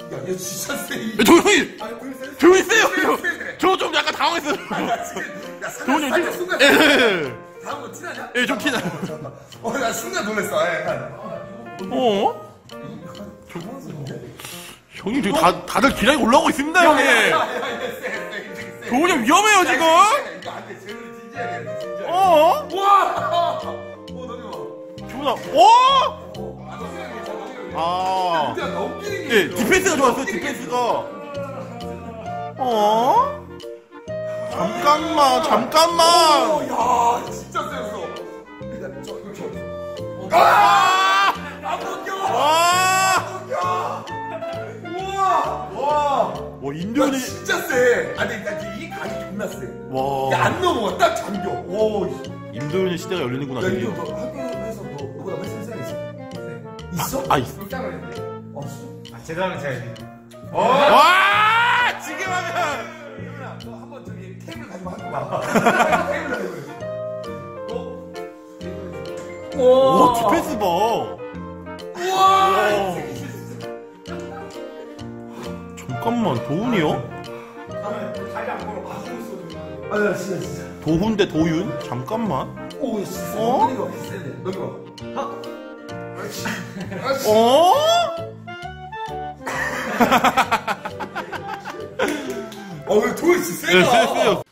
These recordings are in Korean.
야, 얘 진짜 세. 조용히! 아니, 오늘 세. 조용히 세요! 세. 저좀 약간 당황했어요. 야, 지금, 야, 형 살짝. 순간. 예. 다음 거 티나냐? 예, 좀 티나. 어, 나 순간 놀랐어. 아, 약간. 어? 형님 지금 다, 다들 기량이 올라오고 있습니다, 형님. 형 위험해요, 지금. 이거 안 돼. 제대로 진지하게 진지하게. 어? 우와! 어, 너무 조나, 어? 좋아. 아, 너 저 너무 아. 게. 예, 디펜스가 좋았어요, 디펜스가. 어? 잠깐만, 잠깐만. 오, 야, 진짜 세였어. 일단, 저, 이거 저. 아! 안 넘겨! 와! 야! 우와! 와! 와, 야, 인도현이. 진짜 세. 아니, 이 각이 존나 세. 와. 야, 안 넘어. 딱 잠겨. 오, 씨. 임도현의 시대가 열리는구나, 야. 이거 너 학교에서 뭐, 누구나 메시지 생각 있어? 있어? 아, 있어. 아, 제가 제가 이제 와! 지금 하면. 야, 너 한번 저기 테이블 가지고 한번 봐. 테이블 가지고. 어? 테이블. 오, 디펜스 봐. 우와! 와. 잠깐만, 도훈이 형? 다리 안 걸어 가지고 있어. 아, 야, 진짜, 진짜. 도훈 대 도윤? 잠깐만. 오, 진짜. 어? 어? 이거 세네. 여기 봐. 어? 어, 왜씨 네, 세다. 세요.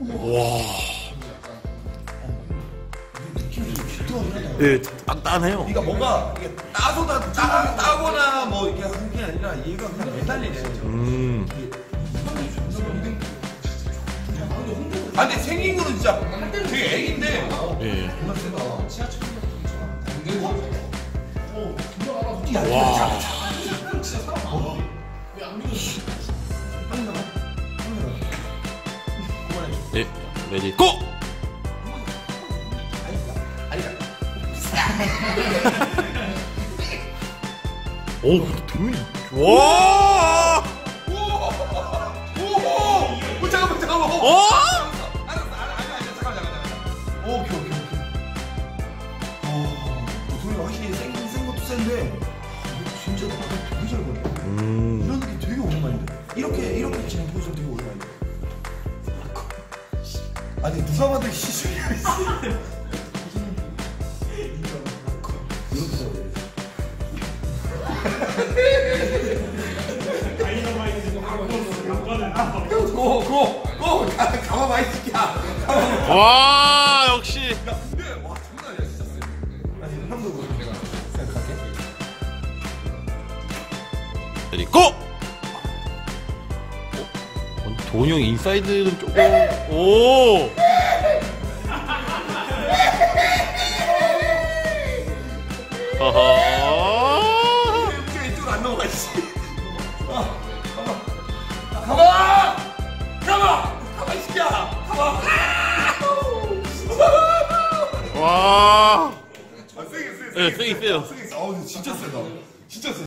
와. 네, 단단해요. 그러니까 뭔가 이게 따소다 따, 따거나 뭐 이게 하는 게 아니라 얘가 그냥 매달리네. 음. 아 근데 생긴 거는 진짜 되게 애긴데 예. 존나 세다. 와. 네, 레디 고! 오, 도윤이. 와! 아, 이거 진짜 되게 잘 보네. 음. 이런 느낌 되게 오랜만인데. 이렇게 이렇게 치는 포지션 되게 오랜만인데. 아니 누가 봐도 시술이야. 이렇게 잡아야 돼. 고, 고, 고! 가, 가만 봐, 이 새끼야! 가만 봐. 와, 생각할게. 레디 고! 어, 형 인사이드는 조금. 오! 우리가 이쪽으로 안 넘어가, 씨. 아. 가만! 가만! 가만, 이 새끼야! 가만! 와. 아, 세게, 네, 세게 세요. 세게 세. 아우, 진짜 세다. 진짜 세.